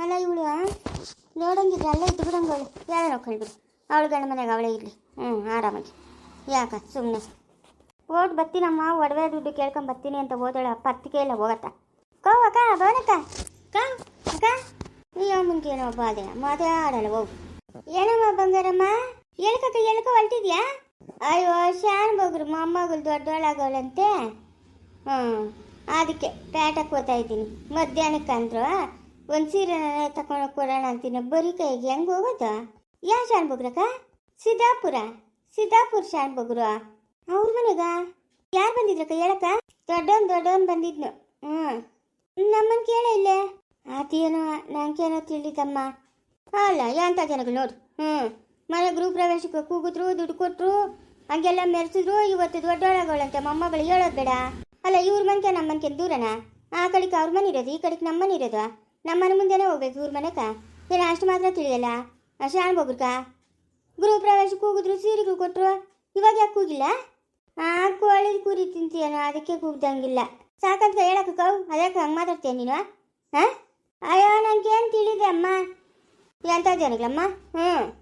ಅಲ್ಲ ಇವಳು ನೋಡಂಗಿದ್ರೆ ಅಲ್ಲೇ ಇದ್ದು ಬಿಡಂಗೆ ಅವಳು. ಯಾರೋ ನೋಡ್ಕೊಳ್ಬಿಡು ಅವಳು ಗಂಡ ಮನೆಗೆ ಅವಳೇ ಇರಲಿ. ಹ್ಞೂ ಆರಾಮಾಗಿ. ಯಾಕ ಸುಮ್ಮನೆ ಓಟ್ ಬರ್ತೀನಮ್ಮ ಒಡವೆ ದುಡ್ಡು ಕೇಳ್ಕೊಂಡು ಬರ್ತೀನಿ ಅಂತ ಓದೋಳ ಪತ್ತಿಗೆ ಇಲ್ಲ ಹೋಗತ್ತ. ಕೋ, ಅಕ್ಕ ಬೋನಕ್ಕ ಕಾ, ಅಕ್ಕ. ಈ ಅಮ್ಮನ್ಗೆ ಏನೋ ಬಾಧೆ. ಆಡಲ್ಲ, ಹೋಗು. ಏನಮ್ಮ ಬಂಗಾರಮ್ಮ? ಹೇಳ್ಕಕ್ಕ ಹೇಳ್ಕ ಹೊಲ್ಟಿದ್ಯಾ? ಅಯ್ಯೋ, ಶಾನ್ ಬಗ್ರು, ಮೊಮ್ಮಗಳು ದೊಡ್ಡೋಳಾಗವಳಂತೆ ಹ್ಞೂ ಅದಕ್ಕೆ ಪೇಟಕ್ಕೆ ಹೋಗ್ತಾ ಇದ್ದೀನಿ. ಮಧ್ಯಾಹ್ನಕ್ಕೆ ಅಂದ್ರು ಒಂದು ಸೀರೆ ತಕೊಂಡೋಗ್ ಕೊಡೋಣ ಅಂತೀನಿ. ಬರೀ ಕೈಗೆ ಹೆಂಗೆ ಹೋಗೋದು? ಯಾವ ಶಾನ್ ಬಗ್ರಕ್ಕ ಸಿದ್ದಾಪುರ. ಸಿದ್ದಾಪುರ ಶಾನ್ ಬಗ್ರು ಅವ್ರ ಮನೆಗ? ಯಾರು ಬಂದಿದ್ರಕ್ಕ ಹೇಳಕ್ಕ? ದೊಡ್ಡವನ್ ದೊಡ್ಡವನ್ ಬಂದಿದ್ನು. ಹ್ಞೂ ನಮ್ಮನ್ ಕೇಳ ಇಲ್ಲೇ. ಆತೇನೋ ಏನೋ ತಿಳಿದಮ್ಮ ಅಲ್ಲ ಎಂಥ ಜನಗಳು ನೋಡು. ಹ್ಞೂ ಮನೆ ಗೃಹ ಪ್ರವೇಶಕ್ಕೆ ಕೂಗಿದ್ರು, ದುಡ್ಡು ಕೊಟ್ಟರು ಹಂಗೆಲ್ಲ ಮೆರೆಸಿದ್ರು, ಇವತ್ತು ದೊಡ್ಡೊಳಗಳಂತೆ. ಮೊಮ್ಮಗಳು ಹೇಳೋದು ಬೇಡ. ಅಲ್ಲ, ಇವ್ರ ಮನ್ಕೆ ನಮ್ಮ ಮನೆಗೆ ದೂರನ? ಆ ಕಡೆಗೆ ಅವ್ರ ಮನೆ ಇರೋದು, ಈ ಕಡೆಗೆ ನಮ್ಮ ಇರೋದು? ನಮ್ಮ ಮನೆ ಮುಂದೆನೇ ಹೋಗ್ಬೇಕು ಇವ್ರ ಮನೆಕ? ಏನು ಅಷ್ಟು ಮಾತ್ರ ತಿಳಿಯಲ್ಲ? ಅಷ್ಟೇ ಅನ್ಬೋಗ್ರಕ ಗೃಹ ಪ್ರವೇಶಕ್ಕೆ ಕೂಗಿದ್ರು ಸೀರೆಗಳು ಕೊಟ್ಟರು ಇವಾಗ ಯಾಕೆ ಕೂಗಿಲ್ಲ? ಆ ಕೋಳಿ ಕುರಿ ತಿಂತೀಯನೋ, ಅದಕ್ಕೆ ಕೂಗ್ದಂಗಿಲ್ಲ. ಸಾಕಂತ ಹೇಳಕ್ಕ ಕೌ ಅದಕ್ಕೆ ಹಂಗೆ ಮಾತಾಡ್ತೀಯ ನೀನು ಹಾಂ ಅಯ್ಯೋ ನನಗೇನು ತಿಳಿದೆ ಅಮ್ಮ? ಎಂತ ಜನಗಳಮ್ಮ? ಹ್ಞೂ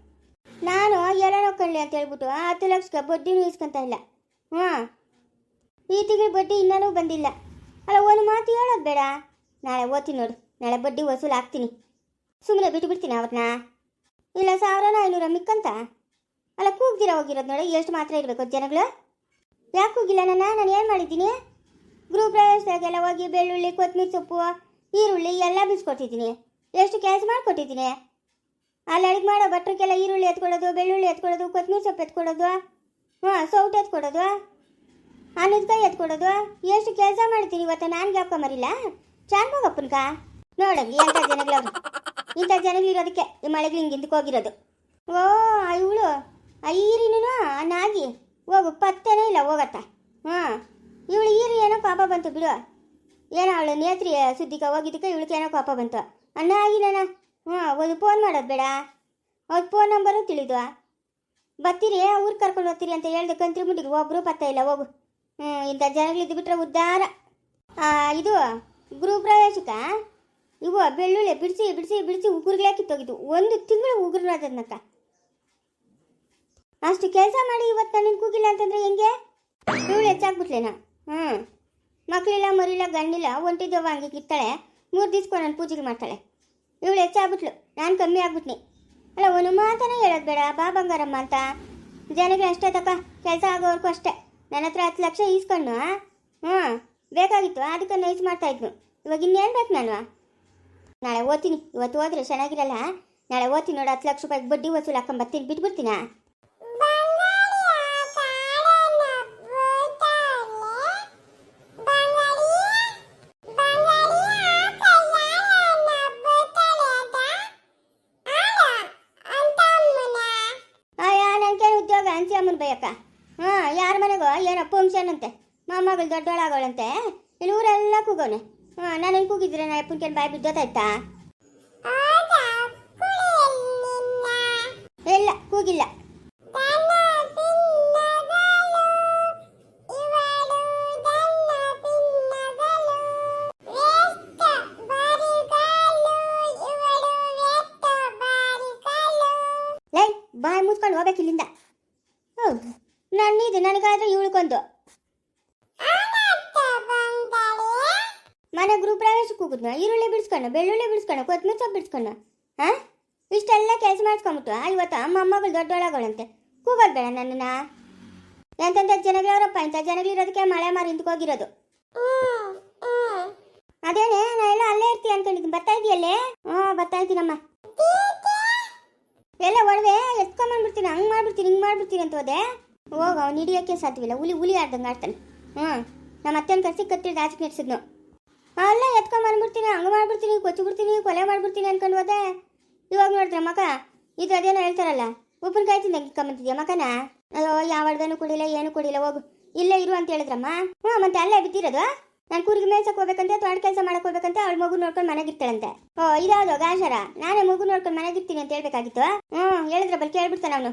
ನಾನು ಎಲ್ಲ ಕಳ್ಳಿ ಅಂತ ಹೇಳ್ಬಿಟ್ಟು ಹತ್ತು ಲಕ್ಷಕ್ಕೆ ಬಡ್ಡಿನೂ ಇಸ್ಕೊಂತ ಇಲ್ಲ. ಹ್ಞೂ ಈ ತಿಂಗಳು ಬಡ್ಡಿ ಇನ್ನೂ ಬಂದಿಲ್ಲ. ಅಲ್ಲ, ಒಂದು ಮಾತು ಹೇಳೋದು ಬೇಡ. ನಾಳೆ ಓದ್ತೀನಿ ನೋಡು. ನಾಳೆ ಬಡ್ಡಿ ವಸೂಲು ಹಾಕ್ತೀನಿ ಸುಮ್ಮನೆ ಬಿಟ್ಟು ಬಿಡ್ತೀನಿ ಅವತ್ತನ್ನ ಇಲ್ಲ, ಸಾವಿರನ ಐನೂರ ಮಿಕ್ಕಂತ? ಅಲ್ಲ, ಕೂಗ್ದಿರ ಹೋಗಿರೋದು ನೋಡಿ, ಎಷ್ಟು ಮಾತ್ರ ಇರಬೇಕು ಜನಗಳು? ಯಾಕೆ ಹೋಗಿಲ್ಲ ನನ್ನ? ನಾನು ಏನು ಮಾಡಿದ್ದೀನಿ? ಗೃಹ ಪ್ರವೇಶದಾಗೆಲ್ಲ ಹೋಗಿ ಬೆಳ್ಳುಳ್ಳಿ ಕೊತ್ತಂಬರಿ ಸೊಪ್ಪು, ಈರುಳ್ಳಿ ಎಲ್ಲ ಬಿಸ್ಕೊಟ್ಟಿದ್ದೀನಿ ಎಷ್ಟು ಕೆಲಸ ಮಾಡಿಕೊಟ್ಟಿದ್ದೀನಿ? ಅಲ್ಲಿ ಅಡುಗೆ ಮಾಡೋ ಭಟ್ರಿಗೆಲ್ಲ ಈರುಳ್ಳಿ ಎತ್ಕೊಡೋದು ಬೆಳ್ಳುಳ್ಳಿ ಎತ್ಕೊಡೋದು ಕೊತ್ತಂಬರಿ ಸೊಪ್ಪು ಎತ್ಕೊಡೋದು ಹಾಂ, ಸೌಟು ಅನ್ನದ ಅನ್ನದಕಾಯಿ ಎತ್ಕೊಡೋದು ಎಷ್ಟು ಕೆಲಸ ಮಾಡ್ತೀನಿ ಇವತ್ತು? ನಾನು ಗ್ಯಾಪ್ಕೊಂಬರಿಲ್ಲ ಚಾನ್ ನೋಡಂಗಿ ಎಂಥ ಜನಗಳವ್ರು ಇಂಥ ಜನಗಳಿರೋದಕ್ಕೆ ಈ ಮಳೆಗಳು ಹಿಂಗೆ ಹಿಂದಕ್ಕೆ ಹೋಗಿರೋದು. ಓ ಇವಳು ಈರಿನೂ ನಾಗಿ. ಹೋಗು ಪತ್ತೇನೇ ಇಲ್ಲ ಹೋಗತ್ತ. ಹಾಂ ಇವಳು ಈರಿ ಏನೋ ಪಾಪ ಬಂತು ಬಿಡು. ಏನೋ ಅವಳು ನೇತ್ರಿ ಸುದ್ದಿಗೆ ಹೋಗಿದ್ದಕ್ಕೆ ಇವಳಿಗೆ ಏನೋ ಪಾಪ ಬಂತು. ಅನ್ನ ಆಗಿಲ್ಲಣ್ಣ ಹಾಂ ಒಂದು ಫೋನ್ ಮಾಡೋದು ಬೇಡ. ಅವ್ರ ಫೋನ್ ನಂಬರು ತಿಳಿದು. ಬರ್ತೀರಿ ಊರು ಕರ್ಕೊಂಡು ಹೋಗ್ತೀರಿ ಅಂತ ಹೇಳ್ದೆ ಕಂತ್ರಿ ಮುಟ್ಟಿಗೆ ಒಬ್ಬರು ಪತ್ತ ಇಲ್ಲ ಹೋಗು. ಹ್ಞೂ ಇಂಥ ಜನಗಳಿದ್ದು ಬಿಟ್ಟರೆ ಉದ್ದಾರ. ಆ, ಇದು ಗೃಹ ಪ್ರವೇಶಕ್ಕ ಇವು ಬೆಳ್ಳುಳ್ಳಿ ಬಿಡಿಸಿ ಬಿಡಿಸಿ ಬಿಡಿಸಿ ಉಗುರುಗಳೇ ಕಿತ್ತೋಗಿದ್ದು. ಒಂದು ತಿಂಗಳು ಉಗುರು ಅದನ್ನಕ್ಕ ಅಷ್ಟು ಕೆಲಸ ಮಾಡಿ ಇವತ್ತು ನನಗೆ ಕೂಗಿಲ್ಲ ಅಂತಂದ್ರೆ ಹೆಂಗೆ? ಇವಳು ಹೆಚ್ಚಾಗ್ಬಿಟ್ಲೇನ? ಹ್ಞೂ ಮಕ್ಕಳಿಲ್ಲ ಮರಿಲ್ಲ, ಗಂಡಿಲ್ಲ ಒಂಟಿದ್ದವ ಹಂಗೆ ಕಿತ್ತಾಳೆ. ಮೂರು ದಿವ್ಸಕ್ಕೆ ನಾನು ಪೂಜೆಗೆ ಮಾಡ್ತಾಳೆ. ಇವಳು ಹೆಚ್ಚಾಗ್ಬಿಟ್ಲು. ನಾನು ಕಮ್ಮಿ ಆಗ್ಬಿಟ್ನಿ. ಅಲ್ಲ, ಒಂದು ಮಾತನೇ ಹೇಳೋದು ಬೇಡ. ಬಾ ಬಂಗಾರಮ್ಮ ಅಂತ. ಜನಗಳು ಅಷ್ಟೇ ತಕ್ಕ ಕೆಲಸ ಆಗೋವರೆಗೂ ಅಷ್ಟೇ. ನನ್ನ ಹತ್ರ ಹತ್ತು ಲಕ್ಷ ಈಸ್ಕೊಂಡು ಹ್ಞೂ ಬೇಕಾಗಿತ್ತು. ಅದಕ್ಕೆ ನೈಸ್ ಮಾಡ್ತಾಯಿದ್ನು ಇವಾಗ ಇನ್ನೇನು ಬೇಕು ನಾನು. ನಾಳೆ ಓದ್ತೀನಿ. ಇವತ್ತು ಹೋದ್ರೆ ಚೆನ್ನಾಗಿರಲ್ಲ? ನಾಳೆ ಓದ್ತೀನಿ ನೋಡಿ, ಹತ್ತು ಲಕ್ಷ ರೂಪಾಯಿ ಬಡ್ಡಿ ವಸೂಲು ಹಾಕೊಂಡ್ ಬರ್ತೀನಿ, ಬಿಟ್ಬಿಡ್ತೀನಾ? ಉದ್ಯೋಗ? ಅಮ್ಮನ ಬೈಯಕ್ಕ. ಹಾಂ, ಯಾರ ಮನೆಗೋ? ಏನೋ ಫಂಕ್ಷನ್ ಅಂತೆ ಮೊಮ್ಮಗಳು ದೊಡ್ಡೋಳಾಗೋಳಂತೆ. ಇಲ್ಲಿ ಊರೆಲ್ಲ ಕೂಗೋನೆ. ನಾನು ಕೂಗಿದ್ರೆ ನಾ ಪುಂಕೇನ್ ಬಾಯಿ ಬಿದ್ದೋತಾಯ್ತಾ ಇಲ್ಲ, ಕೂಗಿಲ್ಲ. ಲೈ ಬಾಯಿ ಮುಚ್ಕೊಂಡು ಹೋಗ್ಬೇಕು ಇಲ್ಲಿಂದ ನನ್ನ ನನ್ನಿದು ನನಗಾದ್ರೆ ಇವಳ್ಕೊಂದು ಮನೆ ಗ್ರೂಪ್ ಪ್ರವೇಶಕ್ಕೆ ಹೋಗುದ್ನ? ಈರುಳ್ಳಿ ಬಿಡಿಸ್ಕೊಂಡು ಬೆಳ್ಳುಳ್ಳಿ ಬಿಡಿಸ್ಕೊಂಡು ಕೊತ್ತಂಬರಿ ಸೊಪ್ಪು ಬಿಡಿಸ್ಕೊಂಡು ಹಾಂ ಇಷ್ಟೆಲ್ಲ ಕೆಲಸ ಮಾಡಿಸ್ಕೊಂಬಿಟ್ಟು ಇವತ್ತು ಅಮ್ಮ, ಅಮ್ಮಗಳು ದೊಡ್ಡೊಳಗಳಂತೆ. ಕೂಗೋದು ಬೇಡ ನನ್ನನ್ನು. ಎಂತೆಂಥ ಜನಗಳವರಪ್ಪ ಇಂಥ ಜನಗಳಿರೋದಕ್ಕೆ ಮಳೆ ಮಾರಿ ಹೋಗಿರೋದು. ಅದೇನೇ? ನಾನು ಎಲ್ಲ ಅಲ್ಲೇ ಇರ್ತೀಯ ಅನ್ಕೊಂಡಿದ್ದೀನಿ. ಬರ್ತಾ ಇದೆಯಲ್ಲೇ? ಹ್ಞೂ ಬರ್ತಾ ಇದ್ದೀನಮ್ಮ. ಎಲ್ಲ ಒಡವೆ ಎತ್ಕೊಂಬಂದ್ಬಿಡ್ತೀನಿ ಹಂಗೆ ಮಾಡ್ಬಿಡ್ತೀನಿ, ಹಿಂಗೆ ಮಾಡ್ಬಿಡ್ತೀನಿ ಅಂತ ಹೋದೆ. ಹೋಗ, ಅವ್ನು ಹಿಡಿಯೋಕ್ಕೆ ಸಾಧ್ಯವಿಲ್ಲ. ಹುಲಿ ಹುಲಿ ಆಡ್ದಂಗೆ ಆಡ್ತಾನೆ. ಹ್ಞೂ ನಮ್ಮ ಅತ್ತೆನ ಕರ್ಸಿ ಕತ್ತಿಡ್ದು ಆಚೆ ನೆಡ್ಸಿದ್ನು ಅಲ್ಲ ಎತ್ಕೊಂಬಂದ್ಬಿಡ್ತೀನಿ ಹಂಗೆ ಮಾಡ್ಬಿಡ್ತೀನಿ ಕೊಚ್ಚಿಬಿಡ್ತೀನಿ ಕೊಲೆ ಮಾಡ್ಬಿಡ್ತೀನಿ ಅನ್ಕೊಂಡು ಹೋದೆ. ಇವಾಗ ನೋಡಿದ್ರೆ ಮಕ? ಇದು ಅದೇನೋ ಹೇಳ್ತಾರಲ್ಲ ಉಪ್ಪಿನಕಾಯಿ ತಿಂದಂಗೆ ಇಕ್ಕೊಂಬಂತಿದ್ಯಾ ಮಕನ? ಅಯ್ಯೋ, ಯಾವ ಅಡ್ಗನೂ ಕುಡಿಲ್ಲ, ಏನು ಕುಡಿಲ್ಲ, ಹೋಗು. ಇಲ್ಲೇ ಇರು ಅಂತ ಹೇಳಿದ್ರಮ್ಮ. ಹ್ಞೂ ಮತ್ತೆ ಅಲ್ಲೇ ಬಿದ್ದಿರೋದು? ನಾನು ಕೂರಿಗೆ ಮೇಸಕ್ಕೆ ಹೋಗ್ಬೇಕಂತೆ ತೋಟ ಕೆಲಸ ಮಾಡಕ್ಕೆ ಹೋಗ್ಬೇಕಂತೆ, ಅವಳು ಮಗು ನೋಡ್ಕೊಂಡು ಮನೆಗಿರ್ತಾಳಂತೆ ಓ ಇದಾವುದು ಗಾಂಶರ ನಾನೇ ಮಗು ನೋಡ್ಕೊಂಡು ಮನೆಗಿರ್ತೀನಿ ಅಂತ ಹೇಳ್ಬೇಕಾಗಿತ್ತು. ಹ್ಞೂ ಹೇಳಿದ್ರೆ ಬಲ್ ಕೇಳ್ಬಿಡ್ತಾನೆ ಅವನು.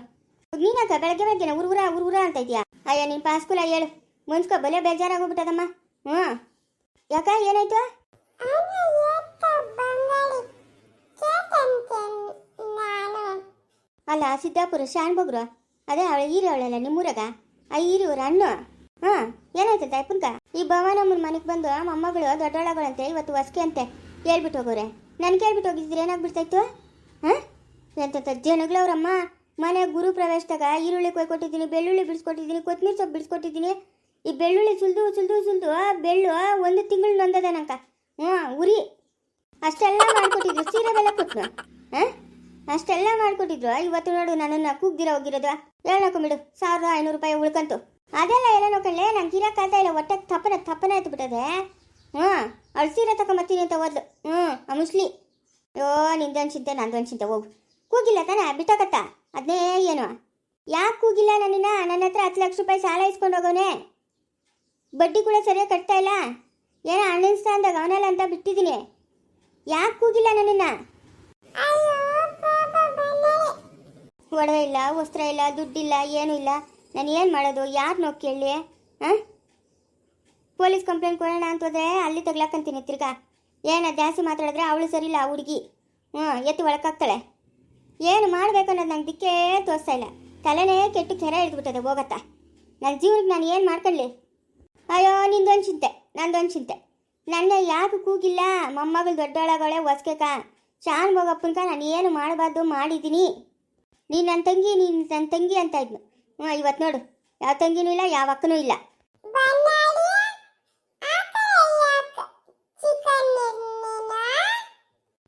ನೀನಾಕ ಬೆಳಗ್ಗೆ ಬೆಳಗ್ಗೆ ಉರ್ಗುರ ಉರ್ಗುರ ಅಂತ ಇದೆಯಾ ಅಯ್ಯ, ನೀನು ಪಾಸ್ಕೂಲ ಹೇಳು. ಮುನ್ಸ್ಕೊ, ಬಲೆ ಬೇಜಾರಾಗೋಗ್ಬಿಟ್ಟದಮ್ಮ ಹ್ಞೂ ಯಾಕ ಏನಾಯ್ತು? ಅಲ್ಲ ಸಿದ್ದಾಪುರ ಶಾನ್ಬಗ್ರು ಅದೇ ಅವಳ ಈರಿ ಅವಳಲ್ಲ ನಿಮ್ಮೂರಾಗ? ಆ ಈರಿ ಅವ್ರ ಹಣ್ಣು ಹಾ ಏನಾಯ್ತು ತಾಯ್ಪುನ್ಕ? ಈ ಭವಾನಮ್ಮನ ಮನೆಗೆ ಬಂದು ಮೊಮ್ಮಗಳು ದೊಡ್ಡೊಳಗಳಂತೆ ಇವತ್ತು ಹೊಸ್ಕೆ ಅಂತೆ ಹೇಳ್ಬಿಟ್ಟು ಹೋಗೋರೆ. ನನ್ಗೆ ಹೇಳ್ಬಿಟ್ಟು ಹೋಗಿದ್ರೆ ಏನಾಗ್ಬಿಡ್ತಾಯ್ತು? ಹಾಂ? ಎಂತ ಜನಗಳವ್ರಮ್ಮ ಮನೆ ಗುರು ಪ್ರವೇಶದಾಗ ಈರುಳ್ಳಿ ಕೊಯ್ ಕೊಟ್ಟಿದ್ದೀನಿ ಬೆಳ್ಳುಳ್ಳಿ ಬಿಡಿಸ್ಕೊಟ್ಟಿದ್ದೀನಿ ಕೊತ್ತಂಬರಿ ಸೊಪ್ಪು ಬಿಡಿಸ್ಕೊಟ್ಟಿದ್ದೀನಿ. ಈ ಬೆಳ್ಳುಳ್ಳಿ ಸುಲ್ದು ಸುಲ್ದು ಸುಲ್ದು ಬೆಳ್ಳು ಹ್ಞೂ, ಉರಿ. ಅಷ್ಟೆಲ್ಲ ಮಾಡ್ಕೊಟ್ಟಿದ್ರು. ಸೀರೆ ಬೆಲೆ ಹಾಂ? ಅಷ್ಟೆಲ್ಲ ಮಾಡ್ಕೊಟ್ಟಿದ್ರು. ಇವತ್ತು ನೋಡು, ನನ್ನನ್ನು ಕೂಗ್ದಿರ ಹೋಗಿರೋದು. ಹೇಳಕೊಂಬಿಡು ಸಾವಿರದ ಐನೂರು ರೂಪಾಯಿ ಉಳ್ಕಂತು. ಅದೆಲ್ಲ ಎಲ್ಲ ನೋಡ್ಕೊಳ್ಳೆ ನಂಗೆ ಇರೋಕ್ಕಾಗ್ತಾ ಇಲ್ಲ. ಹೊಟ್ಟೆ ತಪ್ಪನ ತಪ್ಪನ ಆಯ್ತು ಬಿಟ್ಟದೆ. ಹ್ಞೂ, ಅವಳು ಸೀರೆ ತಗೊಂಬತ್ತೀನಿ ಅಂತ ಓದ್ಲು ಹ್ಞೂ, ಆ ಮುಸ್ಲಿ. ಅಯ್ಯೋ, ನಿಂದೊಂದು ಚಿಂತೆ, ನಂದೊಂದು ಚಿಂತೆ. ಹೋಗು. ಕೂಗಿಲ್ಲ ತಾನೆ? ಬಿಟ್ಟಕತ್ತ ಅದನ್ನೇ ಏನು? ಯಾಕೆ ಕೂಗಿಲ್ಲ ನನ್ನನ್ನ? ನನ್ನ ಹತ್ರ ಹತ್ತು ಲಕ್ಷ ರೂಪಾಯಿ ಸಾಲ ಇಸ್ಕೊಂಡು ಹೋಗೋನೆ ಬಡ್ಡಿ ಕೂಡ ಸರಿಯಾಗಿ ಕಟ್ತಾ ಇಲ್ಲ? ಏನೋ ಅಣ್ಣಿಸ್ತಾ ಸ್ಥಾನದಾಗ ಅವನಲ್ಲ ಅಂತ ಬಿಟ್ಟಿದ್ದೀನಿ. ಯಾಕೆ ಕೂಗಿಲ್ಲ ನನ್ನನ್ನ? ಒಡವೆ ಇಲ್ಲ ವಸ್ತ್ರ ಇಲ್ಲ ದುಡ್ಡಿಲ್ಲ ಏನೂ ಇಲ್ಲ. ನಾನು ಏನು ಮಾಡೋದು? ಯಾರು ನೋವು ಕೇಳಲಿ ಹಾಂ ಪೊಲೀಸ್ ಕಂಪ್ಲೇಂಟ್ ಕೊಡೋಣ ಅಂತ ಅಂತಂದ್ರೆ ಅಲ್ಲಿ ತಗ್ಲಾಕಂತೀನಿ ತಿರ್ಗಾ. ಏನ ಜಾಸ್ತಿ ಮಾತಾಡಿದ್ರೆ ಅವಳು ಸರಿ ಇಲ್ಲ ಆ ಹುಡುಗಿ. ಹ್ಞೂ ಎತ್ತು ಒಳಕಾಗ್ತಾಳೆ ಏನು ಮಾಡಬೇಕು ಅನ್ನೋದು ನಂಗೆ ದಿಕ್ಕೇ ತೋರಿಸ್ತಾ ಇಲ್ಲ. ತಲೆನೇ ಕೆಟ್ಟು ಕೆರೆ ಹಿಡಿದ್ಬಿಟ್ಟದೆ ಹೋಗತ್ತಾ. ನನ್ನ ಜೀವನಕ್ಕೆ ನಾನು ಏನು ಮಾಡ್ಕೊಳ್ಳಿ? ಅಯ್ಯೋ ನಿಂದೊಂದು ಚಿಂತೆ. ನಂದೊಂದು ಚಿಂತೆ. ನನ್ನ ಯಾಕೆ ಕೂಗಿಲ್ಲ. ಮೊಮ್ಮಗಳು ದೊಡ್ಡೊಳಗಳೆ ಹೊಸ್ಕೆಕ ಶಾನ್ ಹೋಗಪ್ಪನ್ಕ ನಾನು ಏನು ಮಾಡಬಾರ್ದು ಮಾಡಿದ್ದೀನಿ ನೀನು ನನ್ನ ತಂಗಿ, ನೀನು ನನ್ನ ತಂಗಿ ಅಂತ ಇದ್ನು. ಹ್ಞೂ ಇವತ್ತು ನೋಡು. ಯಾವ ತಂಗಿನೂ ಇಲ್ಲ, ಯಾವ ಅಕ್ಕನೂ ಇಲ್ಲ.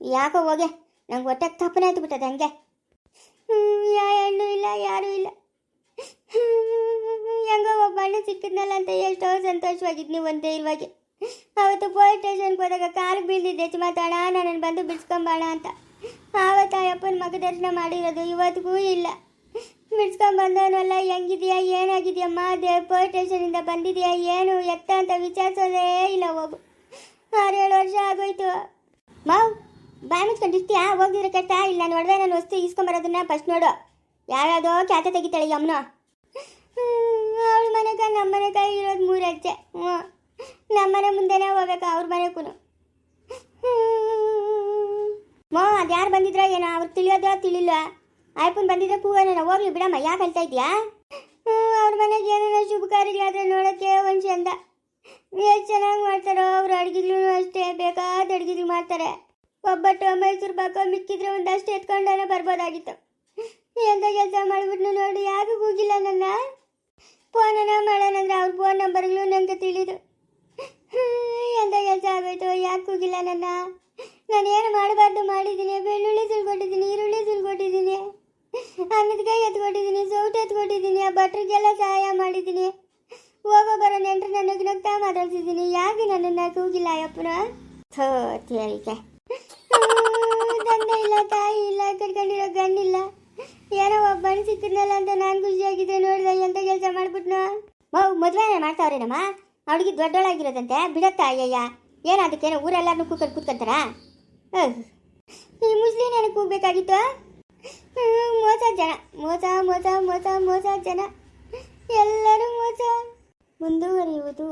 ಯಾಕೋ ಹೋಗೆ. ನಂಗೆ ಹೊಟ್ಟೆಗೆ ತಪ್ಪನೆ ಆಯ್ತು ಬಿಟ್ಟದೆ ಹಂಗೆ. ಹ್ಞೂ ಯಾ ಇಲ್ಲ, ಯಾರೂ ಇಲ್ಲ. ಹೆಂಗೋ ಒಬ್ಬ ಅಣ್ಣ ಸಿಕ್ಕಿದ್ನಲ್ಲ ಅಂತ ಎಷ್ಟೋ ಸಂತೋಷವಾಗಿದ್ನಿ ಒಂದೇ ಇಲ್ವಾಗಿ. ಅವತ್ತು ಪೊಲೀಸ್ ಸ್ಟೇಷನ್ಗೆ ಹೋದಾಗ ಕಾರ್ ಬೀಳ್ದಿದ್ದೆ ಮಾತಾಡ ನನ್ನನ್ನು ಬಂದು ಬಿಡ್ಸ್ಕೊಂಬಾಣ ಅಂತ. ಆವತ್ತು ಅಪ್ಪನ ಮಗ ದರ್ಶನ ಮಾಡಿರೋದು ಇವತ್ತಿಗೂ ಇಲ್ಲ. ಬಿಡ್ಸ್ಕೊಂಬಂದವನಲ್ಲ, ಹೆಂಗಿದ್ಯಾ, ಏನಾಗಿದೆಯಮ್ಮ? ದೇ ಪೊಲೀಸ್ ಸ್ಟೇಷನಿಂದ ಬಂದಿದೆಯಾ, ಏನು? ಎತ್ತ ಅಂತ ವಿಚಾರಿಸೋದೇ ಇಲ್ಲ ಹೋಗು. ಆರೇಳು ವರ್ಷ ಆಗೋಯ್ತು. ಮಾವ್ ಬಾಯ್ ಮುಚ್ಕೊಂಡಿರ್ತೀಯಾ? ಹೋಗಿದ್ರೆ ಕಷ್ಟ ಇಲ್ಲ. ನಾನು ಒಡವೆ ನಾನು ವಸ್ತು ಇಸ್ಕೊಂಬರೋದನ್ನ ಫಸ್ಟ್ ನೋಡು. ಯಾವ್ಯಾವುದೋ ಖ್ಯಾತೆ ತೆಗಿತಾಳೆ ಯಮ್ನ ಅವಳ ಮನೆಗ ನಮ್ಮ ಮನೆಗ ಇರೋದು ಮೂರಜ್ಜೆ ನಮ್ಮ ನಮ್ಮನೆ ಮುಂದೆನೇ ಹೋಗ್ಬೇಕು ಅವ್ರ ಮನೆಗೂ ಮೋ ಅದು ಯಾರು ಬಂದಿದ್ರ ಏನೋ ಅವ್ರು ತಿಳಿಯೋದೋ ತಿಳಿಲ್ಲ. ಆಯ್ಪನ್ ಬಂದಿದ್ರೆ ಕೂಗೋಣ ಹೋಗ್ಲಿ ಬಿಡಮ್ಮ, ಯಾಕೆ ಹೇಳ್ತಾ ಇದೆಯಾ ಅವ್ರ ಮನೆಗೆ ಏನೇನೋ ಶುಭ ಕಾರ್ಯಗಳಾದ್ರೆ ನೋಡೋಕ್ಕೆ ಒಂದು ಚಂದ. ಎಷ್ಟು ಚೆನ್ನಾಗಿ ಮಾಡ್ತಾರೋ ಅವ್ರ ಅಡುಗೆಗಳು ಅಷ್ಟೇ, ಬೇಕಾದ ಅಡುಗೆಗಳು ಮಾಡ್ತಾರೆ. ಒಬ್ಬಟ್ಟು ಮೈಸೂರು ಬಾಕೋ ಮಿಕ್ಕಿದ್ರೆ ಒಂದಷ್ಟು ಎತ್ಕೊಂಡೇ ಬರ್ಬೋದಾಗಿತ್ತು. ಎಂತ ಕೆಲಸ ಮಾಡಿಬಿಟ್ನು ನೋಡಿ ಯಾಕೆ ಕೂಗಿಲ್ಲ ನನ್ನ. ಫೋನನ್ನ ಮಾಡೋಣಂದ್ರೆ ಅವ್ರ ಫೋನ್ ನಂಬರ್ಗಳು ನನಗೆ ತಿಳಿದು. ಎಂತ ಕೆಲಸ ಆಗೋಯ್ತು ಯಾಕೆ ಕೂಗಿಲ್ಲ ನನ್ನ. ನಾನು ಏನು ಮಾಡಬಾರ್ದು ಮಾಡಿದ್ದೀನಿ, ಬೆಳ್ಳುಳ್ಳಿ ಸುಲ್ಕೊಟ್ಟಿದ್ದೀನಿ ಈರುಳ್ಳಿ ಸುಲ್ಕೊಟ್ಟಿದ್ದೀನಿ ಅನ್ನದಕಾಯಿ ಎತ್ಕೊಟ್ಟಿದ್ದೀನಿ, ಸೌಟು ಎತ್ಕೊಟ್ಟಿದ್ದೀನಿ, ಆ ಭಟ್ರಿಗೆಲ್ಲ ಸಹಾಯ ಮಾಡಿದ್ದೀನಿ. ಹೋಗೋ ಬರೋ ನೆಂಟ್ರು ನನಗೆ ನಗ್ತಾ ಮಾತಾಡ್ತಿದ್ದೀನಿ ಯಾಕೆ ನನ್ನನ್ನು ಕೂಗಿಲ್ಲ ಅಪ್ಪನ. ಥೋ ತಂದೆ ಇಲ್ಲ, ತಾಯಿ ಇಲ್ಲ ಕಟ್ಕೊಂಡಿರೋ ಗಂಡಿಲ್ಲ. ಏನೋ ಒಬ್ಬ ಸಿಕ್ಕಿದ್ನಲ್ಲ ಅಂತ ನಾನು ಖುಷಿಯಾಗಿದೆ ನೋಡಿದೆ, ಎಂತ ಕೆಲಸ ಮಾಡ್ಬಿಟ್ನು? ಮಗು ಮದುವೆ ಮಾಡ್ತಾವ್ರೇನಮ್ಮ? ಅವಳಿಗೆ ದೊಡ್ಡೋಳಾಗಿರೋದಂತೆ, ಬಿಡತ್ತ ಅಯ್ಯಯ್ಯ? ಏನು ಅದಕ್ಕೇನೋ ಊರೆಲ್ಲಾರು ಕೂತ್ಕೊಂಡು ಕೂತ್ಕೊಂತಾರ? ಈ ಮುಸ್ಲಿಂ ನನಗೆ ಕೂಗ್ಬೇಕಾಗಿತ್ತು ಮೋಸ ಜನ, ಮೋಸ ಮೋಸ ಮೋಸ ಮೋಸ ಜನ. ಎಲ್ಲರೂ ಮೋಸ. ಮುಂದುವರಿಯುವುದು